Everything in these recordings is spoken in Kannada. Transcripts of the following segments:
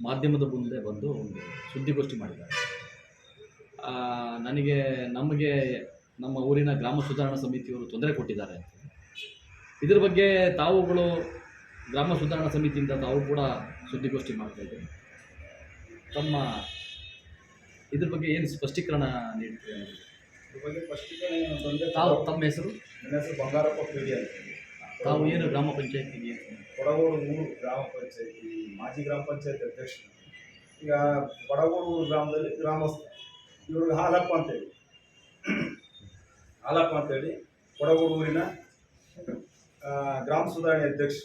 ಮಾಧ್ಯಮದ ಮುಂದೆ ಬಂದು ಒಂದು ಸುದ್ದಿಗೋಷ್ಠಿ ಮಾಡಿದ್ದಾರೆ. ನನಗೆ ನಮಗೆ ನಮ್ಮ ಊರಿನ ಗ್ರಾಮ ಸುಧಾರಣಾ ಸಮಿತಿಯವರು ತೊಂದರೆ ಕೊಟ್ಟಿದ್ದಾರೆ ಇದರ ಇದ್ರ ಬಗ್ಗೆ ತಾವುಗಳು ಗ್ರಾಮ ಸುಧಾರಣಾ ಸಮಿತಿಯಿಂದ ತಾವು ಕೂಡ ಸುದ್ದಿಗೋಷ್ಠಿ ಮಾಡ್ತಾ ಇದ್ದೀರಿ. ತಮ್ಮ ಇದ್ರ ಬಗ್ಗೆ ಏನು ಸ್ಪಷ್ಟೀಕರಣ ನೀಡ್ತೀವಿ ಬಗ್ಗೆ ಸ್ಪಷ್ಟೀಕರಣ ತಾವು ತಮ್ಮ ಹೆಸರು? ನನ್ನ ಹೆಸರು ಬಂಗಾರಪ್ಪ ಪೀಡಿ ಅಂತ. ತಾವು ಏನು ಗ್ರಾಮ ಪಂಚಾಯತಿಗೆ ಕೊಡಗೋಡು ಊರು ಗ್ರಾಮ ಪಂಚಾಯತಿ, ಮಾಜಿ ಗ್ರಾಮ ಪಂಚಾಯತಿ ಅಧ್ಯಕ್ಷ ಈಗ ಕೊಡಗೋಡು ಗ್ರಾಮದಲ್ಲಿ ಗ್ರಾಮಸ್ಥ. ಇವ್ರಿಗೆ ಹಾಲಪ್ಪ ಅಂತೇಳಿ. ಹಾಲಪ್ಪ ಅಂತೇಳಿ ಕೊಡಗೋಡು ಊರಿನ ಗ್ರಾಮ ಸುಧಾರಣೆ ಅಧ್ಯಕ್ಷ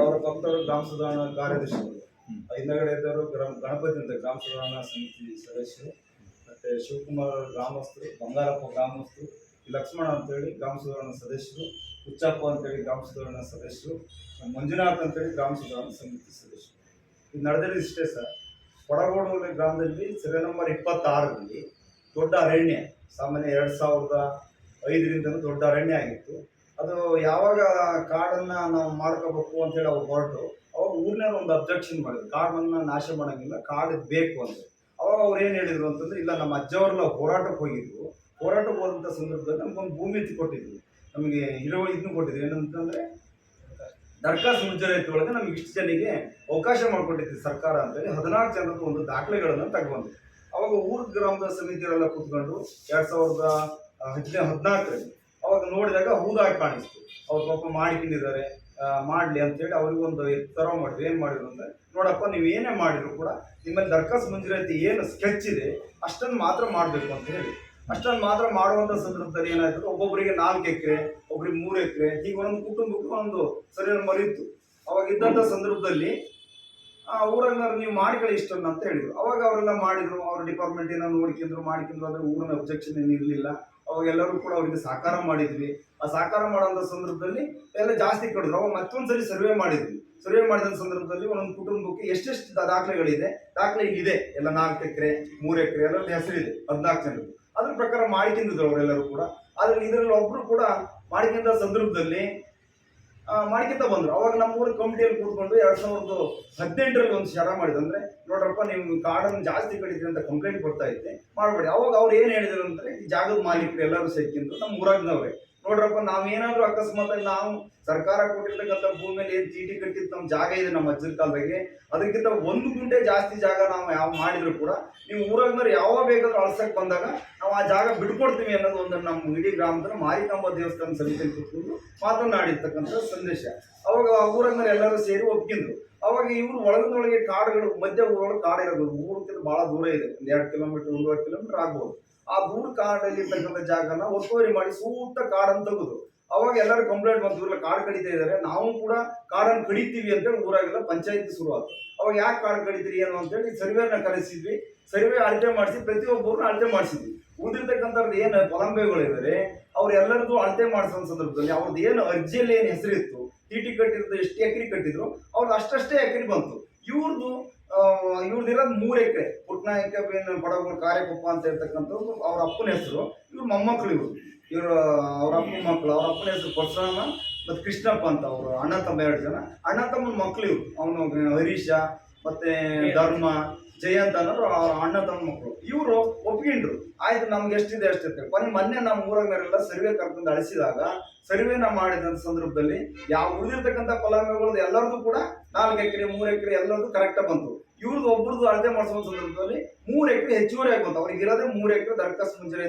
ಅವರ ಪಕ್ಕದವರು ಗ್ರಾಮ ಸುಧಾರಣಾ ಕಾರ್ಯದರ್ಶಿಗಳು. ಹಿಂದಗಡೆ ಇದ್ದವರು ಗ್ರಾಮ ಗಣಪತಿ ಅಂತ ಗ್ರಾಮ ಸುಧಾರಣಾ ಸಮಿತಿ ಸದಸ್ಯರು. ಮತ್ತು ಶಿವಕುಮಾರ್ ಗ್ರಾಮಸ್ಥರು, ಬಂಗಾರಪ್ಪ ಗ್ರಾಮಸ್ಥರು. ಲಕ್ಷ್ಮಣ ಅಂತೇಳಿ ಗ್ರಾಮ ಸುಧಾರಣಾ ಸದಸ್ಯರು, ಹುಚ್ಚಪ್ಪ ಅಂತೇಳಿ ಗ್ರಾಮ ಸುಧಾರಣಾ ಸದಸ್ಯರು, ಮಂಜುನಾಥ್ ಅಂತೇಳಿ ಗ್ರಾಮ ಸುಧಾರಣಾ ಸಮಿತಿ ಸದಸ್ಯರು. ಇದು ನಡೆದಿದ್ದು ಇಷ್ಟೇ ಸರ್. ಕೊಡಗೋಡು ಗ್ರಾಮದಲ್ಲಿ ಸೆರೆ ನಂಬರ್ ಇಪ್ಪತ್ತಾರರಲ್ಲಿ ದೊಡ್ಡ ಅರಣ್ಯ, ಸಾಮಾನ್ಯ ಎರಡು ಸಾವಿರದ ಐದರಿಂದನೂ ದೊಡ್ಡ ಅರಣ್ಯ ಆಗಿತ್ತು. ಅದು ಯಾವಾಗ ಕಾಡನ್ನು ನಾವು ಮಾಡ್ಕೋಬೇಕು ಅಂತೇಳಿ ಅವ್ರು ಹೊರಟು, ಅವಾಗ ಊರಿನಲ್ಲಿ ಒಂದು ಅಬ್ಜೆಕ್ಷನ್ ಮಾಡಿದ್ರು. ಕಾಡನ್ನು ನಾಶ ಮಾಡೋಂಗಿಲ್ಲ ಕಾಡು ಬೇಕು ಅಂತ. ಅವಾಗ ಅವ್ರು ಏನು ಹೇಳಿದರು ಅಂತಂದ್ರೆ, ಇಲ್ಲ, ನಮ್ಮ ಅಜ್ಜವ್ರನ್ನ ಹೋರಾಟಕ್ಕೆ ಹೋಗಿದ್ರು ಹೋರಾಟಕ್ಕೆ ಹೋದಂಥ ಸಂದರ್ಭದಲ್ಲಿ ನಮಗೊಂದು ಭೂಮಿ ಎತ್ತಿ ಕೊಟ್ಟಿದ್ರು. ನಮಗೆ ಇರೋ ಇದನ್ನು ಕೊಟ್ಟಿದ್ವಿ ಏನಂತಂದರೆ ದರ್ಖಾಸ್ತು ಮುಂಜಾನೆ ಒಳಗೆ ನಮ್ಗೆ ಇಷ್ಟು ಜನಿಗೆ ಅವಕಾಶ ಮಾಡಿಕೊಟ್ಟಿದ್ವಿ ಸರ್ಕಾರ ಅಂತೇಳಿ ಹದಿನಾಲ್ಕು ಜನರದ್ದು ಒಂದು ದಾಖಲೆಗಳನ್ನು ತಗೊಂಡ್ವಿ ಅವಾಗ ಊರ ಗ್ರಾಮದ ಸಮಿತಿಯವರೆಲ್ಲ ಕೂತ್ಕೊಂಡು ಎರಡು ಸಾವಿರದ ಹದಿನೈದು ಹದಿನಾಲ್ಕರಲ್ಲಿ ಅವಾಗ ನೋಡಿದಾಗ ಹೂದಾಗಿ ಕಾಣಿಸ್ತು. ಅವ್ರು ಪಾಪ ಮಾಡಿಕೊಂಡಿದ್ದಾರೆ ಮಾಡಲಿ ಅಂತೇಳಿ ಅವ್ರಿಗೊಂದು ಥರ ಮಾಡಿದ್ರು. ಏನು ಮಾಡಿದ್ರು ಅಂದರೆ, ನೋಡಪ್ಪ, ನೀವು ಏನೇ ಮಾಡಿದ್ರು ಕೂಡ ನಿಮ್ಮಲ್ಲಿ ದರ್ಖಾಸ್ತು ಮುಂಜಾನೆ ಏನು ಸ್ಕೆಚ್ ಇದೆ, ಅಷ್ಟನ್ನು ಮಾತ್ರ ಮಾಡಬೇಕು ಅಂತ ಹೇಳಿ. ಅಷ್ಟನ್ನು ಮಾತ್ರ ಮಾಡುವಂಥ ಸಂದರ್ಭದಲ್ಲಿ ಏನಾಯ್ತು ಒಬ್ಬೊಬ್ಬರಿಗೆ ನಾಲ್ಕು ಎಕರೆ ಒಬ್ಬರಿಗೆ ಮೂರು ಎಕರೆ, ಹೀಗೆ ಒಂದೊಂದು ಕುಟುಂಬಕ್ಕೆ ಒಂದು ಸರಿ ಮರಿತ್ತು ಅವಾಗ ಇದ್ದಂಥ ಸಂದರ್ಭದಲ್ಲಿ, ಆ ಊರನ್ನ ನೀವು ಮಾಡಿಕೊಳ್ಳಿ ಇಷ್ಟನ್ನು ಅಂತ ಹೇಳಿದ್ರು. ಅವಾಗ ಅವರೆಲ್ಲ ಮಾಡಿದ್ರು, ಅವ್ರ ಡಿಪಾರ್ಟ್ಮೆಂಟ್ ಏನೋ ನೋಡ್ಕೊಂಡ್ರು ಮಾಡ್ಕೊಂಡ್ರು ಆದರೆ ಊರಿನ ಅಬ್ಜೆಕ್ಷನ್ ಏನು ಇರಲಿಲ್ಲ. ಅವಾಗ ಎಲ್ಲರೂ ಕೂಡ ಅವರಿಗೆ ಸಹಕಾರ ಮಾಡಿದ್ವಿ. ಆ ಸಹಕಾರ ಮಾಡುವಂಥ ಸಂದರ್ಭದಲ್ಲಿ ಎಲ್ಲ ಜಾಸ್ತಿ ಕೊಡಿದ್ರು. ಅವಾಗ ಮತ್ತೊಂದ್ಸರಿ ಸರ್ವೆ ಮಾಡಿದ್ವಿ. ಸರ್ವೆ ಮಾಡಿದ ಸಂದರ್ಭದಲ್ಲಿ ಒಂದೊಂದು ಕುಟುಂಬಕ್ಕೆ ಎಷ್ಟೆಷ್ಟು ದಾಖಲೆಗಳಿದೆ? ದಾಖಲೆ ಇದೆ. ಎಲ್ಲ ನಾಲ್ಕು ಎಕರೆ, ಮೂರು ಎಕರೆ, ಎಲ್ಲ ಹೆಸರಿದೆ. ಹದಿನಾಲ್ಕು ಜನರು ಅದ್ರ ಪ್ರಕಾರ ಮಾಡಿಕೊಂಡಿದ್ರು ಅವರೆಲ್ಲರೂ ಕೂಡ. ಆದ್ರೆ ಇದರಲ್ಲಿ ಒಬ್ಬರು ಕೂಡ ಮಾಡಿಕೊಂಡ ಸಂದರ್ಭದಲ್ಲಿ ಮಾಡಿಕೊಂತ ಬಂದ್ರು. ಅವಾಗ ನಮ್ಮ ಊರ ಕಮಿಟಿಯಲ್ಲಿ ಕೂತ್ಕೊಂಡು ಎರಡು ಸಾವಿರದ ಹದಿನೆಂಟರಲ್ಲಿ ಒಂದು ಶರ ಮಾಡಿದ್ರು. ಅಂದ್ರೆ, ನೋಡ್ರಪ್ಪ, ನೀವು ಕಾಡನ್ನು ಜಾಸ್ತಿ ಕಡಿದ್ರಿ ಅಂತ ಕಂಪ್ಲೇಂಟ್ ಬರ್ತಾ ಇದ್ದೆ ಮಾಡಬೇಡಿ. ಅವಾಗ ಅವ್ರು ಏನು ಹೇಳಿದ್ರು ಅಂದರೆ, ಈ ಜಾಗದ ಮಾಲೀಕರು ಎಲ್ಲರೂ ಸೇರ್ಕೊಂಡು ನಮ್ಮ ಊರಾಗ್ನವ್ರೆ. ನೋಡ್ರಪ್ಪ, ನಾವೇನಾದ್ರೂ ಅಕಸ್ಮಾತ್ ನಾವು ಸರ್ಕಾರ ಕೊಟ್ಟಿರ್ತಕ್ಕಂಥ ಭೂಮಿಯಲ್ಲಿ ಏನು ಚೀಟಿ ಕಟ್ಟಿದ ನಮ್ಮ ಜಾಗ ಇದೆ ನಮ್ಮ ಅಜ್ಜನ ಕಾಲದಾಗೆ, ಅದಕ್ಕಿಂತ ಒಂದು ಗುಂಟೆ ಜಾಸ್ತಿ ಜಾಗ ನಾವು ಯಾವ ಮಾಡಿದ್ರು ಕೂಡ ನೀವು ಊರಾಗ್ನವ್ರು ಯಾವ ಬೇಕಾದ್ರೂ ಅಳ್ಸಕ್ ಬಂದಾಗ ನಾವು ಆ ಜಾಗ ಬಿಡ್ಕೊಡ್ತೀವಿ ಅನ್ನೋದು ಒಂದು ನಮ್ಮ ಇಡೀ ಗ್ರಾಮದ ಮಾರಿಕಾಂಬ ದೇವಸ್ಥಾನ ಸಮಿತಿಯಲ್ಲಿ ಕೂತ್ಕೊಂಡು ಮಾತನಾಡಿರ್ತಕ್ಕಂಥ ಸಂದೇಶ. ಅವಾಗ ಊರನ್ನ ಎಲ್ಲರೂ ಸೇರಿ ಒಪ್ಕೊಂಡ್ರು ಅವಾಗ ಇವರು ಒಳಗಿನೊಳಗೆ ಕಾಡುಗಳು, ಮಧ್ಯ ಊರೊಳಗೆ ಕಾಡು ಇರೋದು ಊರಕ್ಕಿಂತ ಬಹಳ ದೂರ ಇದೆ, ಒಂದು ಎರಡು ಕಿಲೋಮೀಟರ್, ಒಂದೂವರೆ ಕಿಲೋಮೀಟರ್ ಆಗ್ಬೋದು. ಆ ದೂರ ಕಾಡಲ್ಲಿ ಇರ್ತಕ್ಕಂಥ ಜಾಗನ ಒತ್ತುವರಿ ಮಾಡಿ ಸೂಕ್ತ ಕಾಡನ್ನು ತೆಗೆದು ಅವಾಗ ಎಲ್ಲರೂ ಕಂಪ್ಲೇಂಟ್ ಬಂತು, ಇವ್ರೆಲ್ಲ ಕಾಡು ಕಡಿತಾ ಇದ್ದಾರೆ, ನಾವು ಕೂಡ ಕಾಡನ್ನು ಕಡಿತೀವಿ ಅಂತೇಳಿ ಊರಾಗೆಲ್ಲ ಪಂಚಾಯತಿ ಶುರುವಾಯ್ತು ಅವಾಗ ಯಾಕೆ ಕಾಡು ಕಡಿತೀರಿ ಏನು ಅಂತೇಳಿ ಸರ್ವೇನ ಕರೆಸಿದ್ವಿ, ಸರ್ವೆ ಅಳತೆ ಮಾಡಿಸಿ ಪ್ರತಿಯೊಬ್ಬರನ್ನ ಅಳತೆ ಮಾಡಿಸಿದ್ವಿ. ಉಳಿದಿರ್ತಕ್ಕಂಥವ್ರದ್ದು ಏನು ಫಲಾನುಭವಿಗಳಿದ್ದಾರೆ ಅವ್ರು ಎಲ್ಲರದ್ದು ಅಳತೆ ಮಾಡಿಸೋ ಸಂದರ್ಭದಲ್ಲಿ ಅವ್ರದ್ದು ಏನು ಅರ್ಜಿಯಲ್ಲಿ ಏನು ಹೆಸರಿತ್ತು, ಟಿ ಟಿ ಕಟ್ಟಿರೋದು ಎಷ್ಟು ಎಕರೆ ಕಟ್ಟಿದ್ರು, ಅವ್ರದ್ದು ಅಷ್ಟಷ್ಟೇ ಎಕರೆ ಬಂತು. ಇವ್ರದ್ದು ಇವ್ರದ್ದು ಇರೋದು ಮೂರು ಎಕರೆ. ಪುಟ್ನಾಯಕ ಬಡವರು ಕಾರ್ಯಕೊಪ್ಪ ಅಂತ ಹೇಳ್ತಕ್ಕಂಥವ್ರು, ಅವ್ರ ಅಪ್ಪನ ಹೆಸರು, ಇವ್ರು ಮೊಮ್ಮಕ್ಕಳು ಇವರು. ಇವರು ಅವ್ರ ಅಪ್ಪನ ಮಕ್ಕಳು ಅವ್ರ ಅಪ್ಪನ ಹೆಸರು ಪರಶುರಾಮ ಮತ್ತು ಕೃಷ್ಣಪ್ಪ ಅಂತ ಅವರು, ಅಣ್ಣ ತಮ್ಮ ಎರಡು ಜನ. ಅಣ್ಣ ತಮ್ಮನ ಮಕ್ಕಳು ಇವರು. ಅವನು ಹರೀಶ, ಮತ್ತೆ ಧರ್ಮ, ಜಯಂತ ಅನ್ನೋರು ಅವ್ರ ಅಣ್ಣ ತಮ್ಮ ಮಕ್ಕಳು ಇವರು ಒಪ್ಕೊಂಡ್ರು ಆಯ್ತು, ನಮ್ಗೆ ಎಷ್ಟಿದೆ ಅಷ್ಟಿದೆ ಕೊನೆ ಮೊನ್ನೆ ನಮ್ಮ ಊರಾಗರೆಲ್ಲ ಸರ್ವೆ ಕರ್ಕೊಂಡು ಅಳಿಸಿದಾಗ, ಸರ್ವೆನ ಮಾಡಿದಂಥ ಸಂದರ್ಭದಲ್ಲಿ ಯಾವ ಉಳಿದಿರ್ತಕ್ಕಂಥ ಫಲಾನುಭವಿಗಳು ಎಲ್ಲರದು ಕೂಡ ನಾಲ್ಕು ಎಕರೆ, ಮೂರು ಎಕರೆ ಎಲ್ಲರದು ಕರೆಕ್ಟಾಗಿ ಬಂತು. ಇವ್ರದ್ದು ಒಬ್ಬರದ್ದು ಅಳತೆ ಮಾಡಿಸೋ ಸಂದರ್ಭದಲ್ಲಿ ಮೂರು ಎಕರೆ ಹೆಚ್ಚುವರಿ ಆಗುವಂತ ಅವ್ರಿಗೆ ಇರೋದೇ ಮೂರು ಎಕರೆ ದರಖಾಸ್ತು ಮುಂಜಾನೆ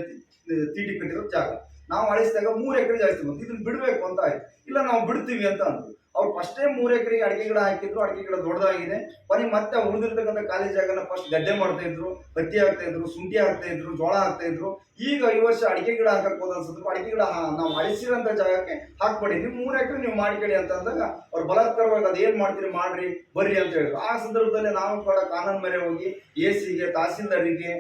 ತೀಟಿ ಕಟ್ಟಿರೋ ಜಾಗ. ನಾವು ಅಳಿಸಿದಾಗ ಮೂರು ಎಕರೆ ಜಾಸ್ತಿ ಬಂತು. ಇದನ್ನ ಬಿಡಬೇಕು ಅಂತ ಆಯ್ತು. ಇಲ್ಲ ನಾವು ಬಿಡ್ತೀವಿ ಅಂತ ಅಂದ್ರು. ಅವ್ರು ಫಸ್ಟೇ ಮೂರು ಎಕರೆಗೆ ಅಡಿಕೆ ಗಿಡ ಹಾಕಿದ್ರು, ಅಡಿಕೆ ಗಿಡ ದೊಡ್ಡದಾಗಿದೆ. ಕೊನೆ ಮತ್ತೆ ಉಳಿದಿರ್ತಕ್ಕಂಥ ಖಾಲಿ ಜಾಗನ ಫಸ್ಟ್ ಗದ್ದೆ ಮಾಡ್ತಾ ಇದ್ರು ಹತ್ತಿ ಹಾಕ್ತಾ ಇದ್ರು, ಶುಂಠಿ ಹಾಕ್ತಾ ಇದ್ರು, ಜೋಳ ಹಾಕ್ತಾ ಇದ್ರು. ಈಗ ಈ ವರ್ಷ ಅಡಿಕೆ ಗಿಡ ಹಾಕಕ್ ಹೋದ ಸಂದರ್ಭ ಅಡಿಕೆ ಗಿಡ ನಾವು ಅಳಿಸಿರೋಂಥ ಜಾಗಕ್ಕೆ ಹಾಕ್ಬೇಡಿ. ನೀವು ಮೂರು ಎಕರೆ ನೀವು ಮಾಡಿಕೊಳ್ಳಿ ಅಂತ ಅಂದಾಗ ಅವ್ರು ಬಲಾತ್ಕಾರವಾಗಿ ಅದೇನು ಮಾಡ್ತೀರಿ, ಮಾಡ್ರಿ, ಬರ್ರಿ ಅಂತ ಹೇಳಿದ್ರು. ಆ ಸಂದರ್ಭದಲ್ಲಿ ನಾವು ಕೂಡ ಕಾನೂನು ಮೇಲೆ ಹೋಗಿ ಎ ಸಿಗೆ ತಹಸೀಲ್ದಾರಿಗೆ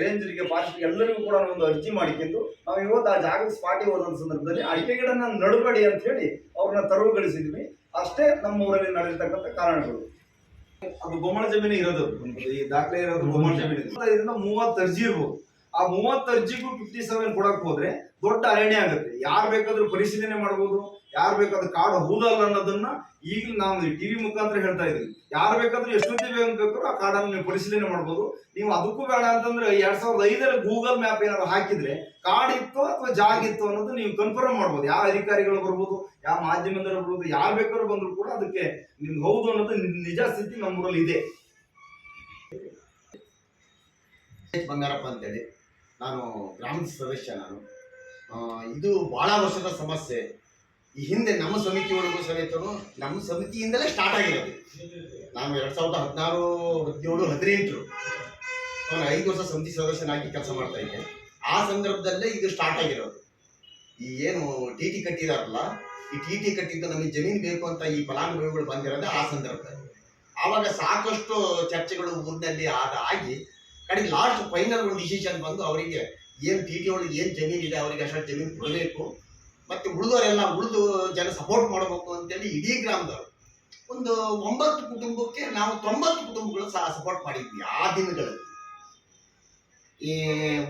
ರೇಂಜರಿಗೆ ಫಾರೆಸ್ಟ್ಗೆ ಎಲ್ಲರಿಗೂ ಕೂಡ ಒಂದು ಅರ್ಜಿ ಮಾಡಿಕೊಂಡು ನಾವು ಇವತ್ತು ಆ ಜಾಗದ ಸ್ಪಾಟಿಗೆ ಹೋದಂಥ ಸಂದರ್ಭದಲ್ಲಿ ಅಡಿಕೆ ಗಿಡನ ನಡಬೇಡಿ ಅಂತ ಹೇಳಿ ಅವ್ರನ್ನ ತರವುಗಳಿಸಿದ್ವಿ. ಅಷ್ಟೇ ನಮ್ಮ ಊರಲ್ಲಿ ನಡೆದಿರ್ತಕ್ಕಂಥ ಕಾರಣಗಳು. ಅದು ಬೊಮ್ಮಳ ಜಮೀನು ಇರೋದು. ಈ ದಾಖಲೆ ಇರೋದು ಬೊಮ್ಮಳ ಜಮೀನು ಇದರಿಂದ ಮೂವತ್ತು ಅರ್ಜಿ ಇರ್ಬೋದು. ಆ ಮೂವತ್ತು ಅರ್ಜಿಗೂ ಫಿಫ್ಟಿ ಸೆವೆನ್ ಕೊಡಕ್ಕೆ ಹೋದ್ರೆ ದೊಡ್ಡ ಅರಣ್ಯ ಆಗುತ್ತೆ. ಯಾರು ಬೇಕಾದ್ರೂ ಪರಿಶೀಲನೆ ಮಾಡ್ಬೋದು, ಯಾರು ಬೇಕಾದ್ರೂ ಕಾಡು ಹೌದಲ್ಲ ಅನ್ನೋದನ್ನ ಈಗ ನಾವು ಟಿವಿ ಮುಖಾಂತರ ಹೇಳ್ತಾ ಇದ್ದೀವಿ. ಯಾರು ಬೇಕಾದ್ರೂ ಎಷ್ಟೊತ್ತಿ ಬೇಕಾದ್ರೂ ಆ ಕಾಡನ್ನು ನೀವು ಪರಿಶೀಲನೆ ಮಾಡ್ಬೋದು. ನೀವು ಅದಕ್ಕೂ ಬೇಡ ಅಂತಂದ್ರೆ ಎರಡ್ ಸಾವಿರದ ಐದರಲ್ಲಿ ಗೂಗಲ್ ಮ್ಯಾಪ್ ಏನಾದ್ರು ಹಾಕಿದ್ರೆ ಕಾಡಿತ್ತು ಅಥವಾ ಜಾಗ ಇತ್ತು ಅನ್ನೋದು ನೀವು ಕನ್ಫರ್ಮ್ ಮಾಡ್ಬೋದು. ಯಾವ ಅಧಿಕಾರಿಗಳು ಬರ್ಬೋದು, ಯಾವ ಮಾಧ್ಯಮದಲ್ಲಿ ಬರ್ಬೋದು, ಯಾರು ಬೇಕಾದ್ರೂ ಬಂದ್ರು ಕೂಡ ಅದಕ್ಕೆ ನಿಮ್ಗೆ ಹೌದು ಅನ್ನೋದು ನಿಜ ಸ್ಥಿತಿ ನಮ್ಮೂರಲ್ಲಿ ಇದೆ. ಬಂಗಾರಪ್ಪ ಅಂತೇಳಿ. ನಾನು ಗ್ರಾಮದ ಸದಸ್ಯ ನಾನು. ಇದು ಬಹಳ ವರ್ಷದ ಸಮಸ್ಯೆ. ಈ ಹಿಂದೆ ನಮ್ಮ ಸಮಿತಿ ಒಳಗೂ ಸಮೇತನು ನಮ್ಮ ಸಮಿತಿಯಿಂದಲೇ ಸ್ಟಾರ್ಟ್ ಆಗಿರೋದು. ನಾನು ಎರಡ್ ಸಾವಿರದ ಹದಿನಾರು, ಹದಿನೇಳು ಹದಿನೆಂಟರು ನಾನು ಐದು ವರ್ಷ ಸಮಿತಿ ಸದಸ್ಯನಾಗಿ ಕೆಲಸ ಮಾಡ್ತಾ ಇದ್ದೆ. ಆ ಸಂದರ್ಭದಲ್ಲೇ ಇದು ಸ್ಟಾರ್ಟ್ ಆಗಿರೋದು. ಈ ಏನು ಟಿ ಟಿ ಕಟ್ಟಿದಾರಲ್ಲ, ಈ ಟಿ ಟಿ ಕಟ್ಟಿದ್ದು ನಮಗೆ ಜಮೀನು ಬೇಕು ಅಂತ ಈ ಫಲಾನುಭವಿಗಳು ಬಂದಿರೋದೇ ಆ ಸಂದರ್ಭದಲ್ಲಿ. ಆವಾಗ ಸಾಕಷ್ಟು ಚರ್ಚೆಗಳು ಊರಿನಲ್ಲಿ ಆದ ಆಗಿ ಕಡೆಗೆ ಲಾಸ್ಟ್ ಫೈನಲ್ ಒಂದು ಡಿಸಿಷನ್ ಬಂದು ಅವರಿಗೆ ಏನು ಟಿ ಟಿ ಒಳಗೆ ಏನು ಜಮೀನು ಇದೆ, ಅವರಿಗೆ ಅಷ್ಟು ಜಮೀನು ಕೊಡಬೇಕು. ಮತ್ತೆ ಉಳಿದವರೆಲ್ಲ ಉಳಿದು ಜನ ಸಪೋರ್ಟ್ ಮಾಡಬೇಕು ಅಂತೇಳಿ ಇಡೀ ಗ್ರಾಮದವರು. ಒಂದು ಒಂಬತ್ತು ಕುಟುಂಬಕ್ಕೆ ನಾವು ತೊಂಬತ್ತು ಕುಟುಂಬಗಳು ಸಹ ಸಪೋರ್ಟ್ ಮಾಡಿದ್ವಿ ಆ ದಿನಗಳಲ್ಲಿ. ಈ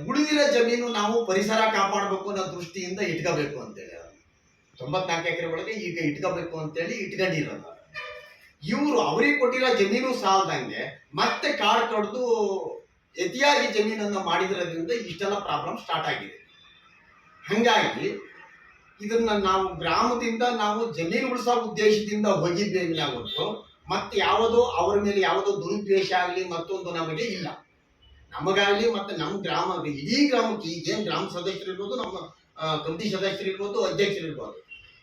ಉಳಿದಿರೋ ಜಮೀನು ನಾವು ಪರಿಸರ ಕಾಪಾಡಬೇಕು ಅನ್ನೋ ದೃಷ್ಟಿಯಿಂದ ಇಟ್ಕೋಬೇಕು ಅಂತೇಳಿ ತೊಂಬತ್ನಾಲ್ಕು ಎಕರೆ ಒಳಗೆ ಈಗ ಇಟ್ಕೋಬೇಕು ಅಂತೇಳಿ ಇಟ್ಕೊಂಡಿರೋದು ಇವರು ಅವರಿಗೆ ಕೊಟ್ಟಿರೋ ಜಮೀನು ಸಾಲದಂಗೆ ಮತ್ತೆ ಕಾಡು ಕಡ್ದು ಅತಿಯಾಗಿ ಜಮೀನನ್ನು ಮಾಡಿದ್ರದ್ರಿಂದ ಇಷ್ಟೆಲ್ಲ ಪ್ರಾಬ್ಲಮ್ ಸ್ಟಾರ್ಟ್ ಆಗಿದೆ. ಹಂಗಾಗಿ ಇದನ್ನ ನಾವು ಗ್ರಾಮದಿಂದ ನಾವು ಜಮೀನು ಉಳಿಸೋ ಉದ್ದೇಶದಿಂದ ಹೋಗಿದ್ದೇವೆ ಹೊರತು ಮತ್ತೆ ಯಾವುದೋ ಅವರ ಮೇಲೆ ಯಾವುದೋ ದುರುದ್ದೇಶ ಆಗಲಿ ಮತ್ತೊಂದು ನಮಗೆ ಇಲ್ಲ. ನಮಗಾಗಲಿ ಮತ್ತೆ ನಮ್ಮ ಗ್ರಾಮ ಇಡೀ ಗ್ರಾಮಕ್ಕೆ ಈಗೇನು ಗ್ರಾಮ ಸದಸ್ಯರು ಇರ್ಬೋದು, ನಮ್ಮ ಕಮಿಟಿ ಅಧ್ಯಕ್ಷರು ಇರ್ಬೋದು.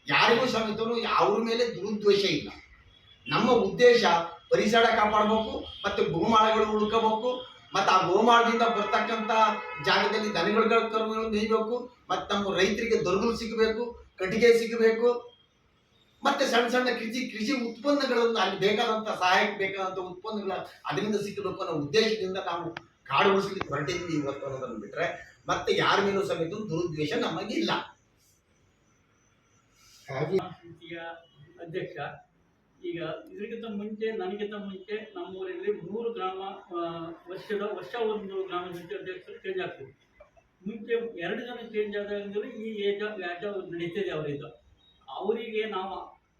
ಯಾರಿಗೂ ಸಮೇತನು ಅವ್ರ ಮೇಲೆ ದುರುದ್ದೇಶ ಇಲ್ಲ. ನಮ್ಮ ಉದ್ದೇಶ ಪರಿಸರ ಕಾಪಾಡಬೇಕು, ಮತ್ತೆ ಗೋಮಾಳಗಳು ಉಳ್ಕೋಬೇಕು ಮತ್ತೆ ಆ ಗೋಮಾಳದಿಂದ ಬರ್ತಕ್ಕಂಥ ಜಾಗದಲ್ಲಿ ದನಗಳ ಕರುಗಳು ಮೇಯ್ಬೇಕು, ಮತ್ತು ನಮ್ಮ ರೈತರಿಗೆ ದೊರಗಲು ಸಿಗಬೇಕು, ಕಟ್ಟಿಗೆ ಸಿಗಬೇಕು, ಮತ್ತೆ ಸಣ್ಣ ಸಣ್ಣ ಕೃಷಿ ಕೃಷಿ ಉತ್ಪನ್ನಗಳನ್ನು ಅಲ್ಲಿ ಬೇಕಾದಂಥ ಸಹಾಯಕ್ಕೆ ಬೇಕಾದಂಥ ಉತ್ಪನ್ನಗಳ ಅದರಿಂದ ಸಿಗಬೇಕು ಅನ್ನೋ ಉದ್ದೇಶದಿಂದ ನಾವು ಕಾಡು ಉಳಿಸ್ಲಿಕ್ಕೆ ಹೊರಟಿದ್ವಿ ಇವತ್ತು ಅನ್ನೋದನ್ನು ಬಿಟ್ಟರೆ ಮತ್ತೆ ಯಾರ ಮೇಲೂ ಸಮೇತ ದುರುದ್ದೇಶ ನಮಗಿಲ್ಲ. ಹಾಗೆ ಅಧ್ಯಕ್ಷ ಈಗ ಇದಕ್ಕಿಂತ ಮುಂಚೆ, ನನಗಿಂತ ಮುಂಚೆ ನಮ್ಮೂರಲ್ಲಿ ಮೂರು ಗ್ರಾಮ ವರ್ಷದ, ವರ್ಷ ಒಂದು ಗ್ರಾಮ ಪಂಚಾಯತ್ ಅಧ್ಯಕ್ಷರು ಚೇಂಜ್ ಆಗ್ತದೆ ಮುಂಚೆ ಎರಡು ಜನ ಚೇಂಜ್ ಆದಾಗಲೂ ಈ ಏಜ, ವ್ಯಾಜ ನಡೀತಿದೆ ಅವರಿಂದ. ಅವರಿಗೆ ನಾವು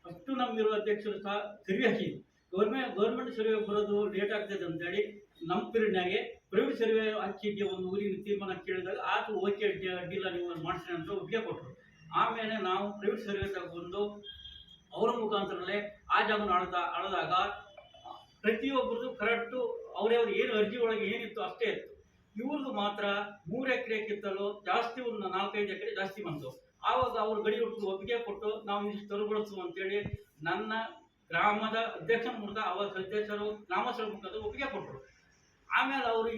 ಅಷ್ಟು ನಮ್ಮಿರುವ ಅಧ್ಯಕ್ಷರು ಸಹ ಸರಿ ಹಾಕಿ, ಗೌರ್ಮೆಂಟ್ ಗೌರ್ಮೆಂಟ್ ಸರ್ವೆ ಬರೋದು ಲೇಟ್ ಆಗ್ತದೆ ಅಂತೇಳಿ ನಮ್ಮ ಪೀರಿಯಡ್ನಾಗೆ ಪ್ರೈವೇಟ್ ಸರ್ವೆ ಹಚ್ಚಿದ್ದೆ ಒಂದು ಊರಿನ ತೀರ್ಮಾನ ಕೇಳಿದಾಗ, ಆತು ಓಕೆ ಅಡ್ಡಿಲ್ಲ, ನೀವು ಮಾಡಿಸ್ರಿ ಅಂತ ಒಪ್ಪಿಗೆ ಕೊಟ್ಟರು ಆಮೇಲೆ ನಾವು ಪ್ರೈವೇಟ್ ಸರ್ವೆ ತಗೊಂಡು ಅವರ ಮುಖಾಂತರಲ್ಲೇ ಆ ಜಾಗವನ್ನು ಅಳದ ಅಳದಾಗ ಪ್ರತಿಯೊಬ್ಬರದು ಕರೆಕ್ಟು ಅವರವ್ರು ಏನು ಅರ್ಜಿ ಒಳಗೆ ಏನಿತ್ತು ಅಷ್ಟೇ ಇತ್ತು. ಇವ್ರದ್ದು ಮಾತ್ರ ಮೂರು ಎಕರೆಕ್ಕಿಂತಲೂ ಜಾಸ್ತಿ ಒಂದು ನಾಲ್ಕೈದು ಎಕರೆ ಜಾಸ್ತಿ ಬಂತು. ಆವಾಗ ಅವರು ಗಡಿ ಹುಟ್ಟು ಒಪ್ಪಿಗೆ ಕೊಟ್ಟು ನಾವು ಇಷ್ಟು ತರುಗೊಳಿಸು ಅಂತೇಳಿ ನನ್ನ ಗ್ರಾಮದ ಅಧ್ಯಕ್ಷನ ಮೂಲಕ ಅವಾಗ ಸದಸ್ಯರು ಗ್ರಾಮಸ್ಥರ ಮುಖಾಂತರ ಒಪ್ಪಿಗೆ ಕೊಟ್ಟರು. ಆಮೇಲೆ ಅವರು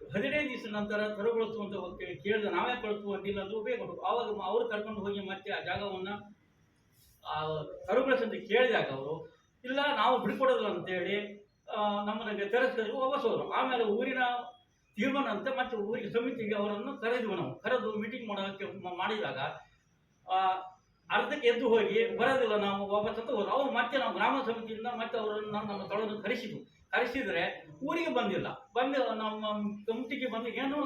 ಹದಿನೈದು ದಿವಸ ನಂತರ ತರುಗೊಳಿಸು ಅಂತ ಹೋಗಿ ಕೇಳಿದ ನಾವೇ ಕಳಿಸುವಂತಿಲ್ಲ ಅಂತ ಒಪ್ಪಿಗೆ ಕೊಟ್ಟರು. ಆವಾಗ ಅವ್ರು ಕರ್ಕೊಂಡು ಹೋಗಿ ಮತ್ತೆ ಆ ಜಾಗವನ್ನು ತರುಗೊಳಿಸಿ ಸಂತೆ ಕೇಳಿದಾಗ ಅವರು, ಇಲ್ಲ, ನಾವು ಬಿಡ್ಕೊಡೋದಿಲ್ಲ ಅಂತೇಳಿ ನಮ್ಮನ್ನ ತಿರಸ್ಕರಿಸಿ ವಾಪಸ್ ಹೋದ್ರು ಆಮೇಲೆ ಊರಿನ ತೀರ್ಮಾನ ಅಂತ ಮತ್ತೆ ಊರಿಗೆ ಸಮಿತಿಗೆ ಅವರನ್ನು ಕರೆದ್ವಿ ನಾವು. ಕರೆದು ಮೀಟಿಂಗ್ ಮಾಡೋಕ್ಕೆ ಮಾಡಿದಾಗ ಅರ್ಧಕ್ಕೆ ಎದ್ದು ಹೋಗಿ, ಬರೋದಿಲ್ಲ ನಾವು ವಾಪಸ್ ಅಂತ ಹೋದ್ರು. ಅವರು ಮತ್ತೆ ನಾವು ಗ್ರಾಮ ಸಮಿತಿಯಿಂದ ಮತ್ತೆ ಅವರನ್ನು ನಮ್ಮ ತೊಳೆದು ಕರೆಸಿದ್ವು ಕರೆಸಿದ್ರೆ ಊರಿಗೆ ಬಂದಿಲ್ಲ. ಬಂದು ನಮ್ಮ ಕಮಿಟಿಗೆ ಬಂದು ಏನೂ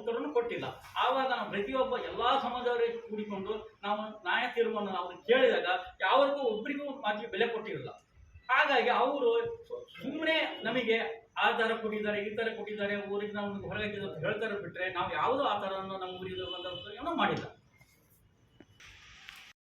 ಉತ್ತರವನ್ನು ಕೊಟ್ಟಿಲ್ಲ. ಆವಾಗ ನಾವು ಪ್ರತಿಯೊಬ್ಬ ಎಲ್ಲ ಸಮಾಜದವರಿಗೆ ಕೂಡಿಕೊಂಡು ನಾವು ನ್ಯಾಯ ತೀರ್ಮಾನ ಅವ್ರು ಕೇಳಿದಾಗ ಯಾವರಿಗೂ ಒಬ್ಬರಿಗೂ ಮಾತಿಗೆ ಬೆಲೆ ಕೊಟ್ಟಿರಲಿಲ್ಲ ಹಾಗಾಗಿ ಅವರು ಸುಮ್ಮನೆ ನಮಗೆ ಆ ಥರ ಕೊಟ್ಟಿದ್ದಾರೆ, ಈ ಥರ ಕೊಟ್ಟಿದ್ದಾರೆ, ಊರಿಗೆ ನಾವು ಹೊರಗೆ ಹೇಳ್ತಾರೆ ಬಿಟ್ಟರೆ ನಾವು ಯಾವುದೂ ಆ ನಮ್ಮ ಊರಿಗೆ ಬಂದಂಥ ಏನೂ ಮಾಡಿಲ್ಲ.